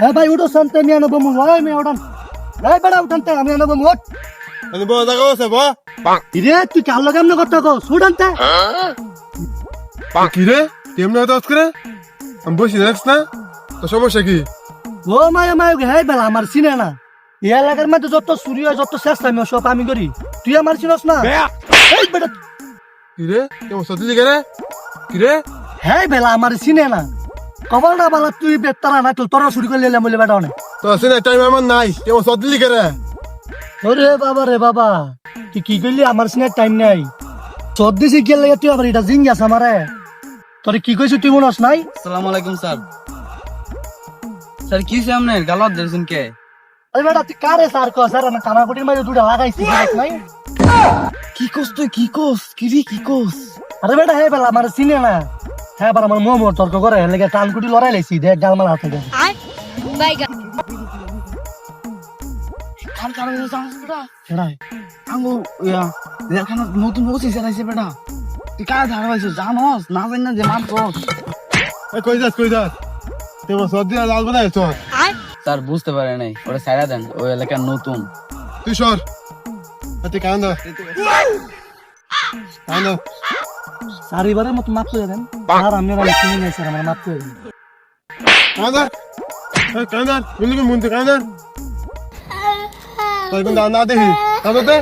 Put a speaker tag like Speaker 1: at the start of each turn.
Speaker 1: হ্যাঁ ভাই উঠো শান্তি আমি আনব মুখ হয় আমি উঠান এই বেড়া উঠান তে আমি আনব মুখ
Speaker 2: আমি বড় জায়গা আছে ব
Speaker 1: ইরে তুই কাল লগে আমনে করতে কো সুডান তে
Speaker 2: কি রে? কেমনে হতো আজকে আমি বসি দেখছ না? তো সমস্যা কি?
Speaker 1: ও মায়া মায়া হ্যাঁ বেলা আমার চিনে না। এই এলাকার মধ্যে যত চুরি হয় যত চেষ্টা আমি সব আমি করি। তুই আমার চিনস না? এই বেটা
Speaker 2: কি কেমন সত্যি রে? কি রে?
Speaker 1: হ্যাঁ বেলা আমার চিনে না। কবলটা বালা তুই বেতারা না তুই তোরা চুরি করে লেলাম বলে বেটা অনেক।
Speaker 2: তো আছে টাইম আমার নাই কেমন সত্যি কে রে
Speaker 1: ওরে বাবা রে বাবা তুই কি করলি আমার সিনে টাইম নাই। চোদ্দ দিছি গেলে তুই আবার এটা জিং গেছ আমারে। তোর কি কইছ তুই মনস নাই?
Speaker 3: আসসালামু আলাইকুম স্যার। স্যার কি সামনে গালত দিয়েছেন কে
Speaker 1: আরে বেটা তুই কারে সার কো স্যার আমি কামাকুটির মাঝে দুটা লাগাইছি নাই?
Speaker 3: কি কোস তুই? কি কোস? কি রে কি কোস?
Speaker 1: আরে বেটা হে বেলা আমার চিনে না। হ্যাঁ আমার মোমো তর্ক করে লেগে টানকুটি লড়াই লাইছি দেখ গালমাল হাতে
Speaker 3: ইয়া এখানে নতুন বসে চালাইছে বেটা। তুই জানোস? না জানি না যে মাত্র
Speaker 2: এই কই যাস কই যাস? কেমন সত্যি আর লাল বানাই চল।
Speaker 3: স্যার বুঝতে পারে নাই ওরা সাইডা দেন ওই এলাকার নতুন।
Speaker 2: তুই সর। তুই
Speaker 1: চারিবারের মতো মাপ করে দেন আর আমি আর কিনে নিয়ে স্যার আমার মাপ করে দেন
Speaker 2: কাঁদার কাঁদার বন্ধুকে কাঁদার দেখি তাহলে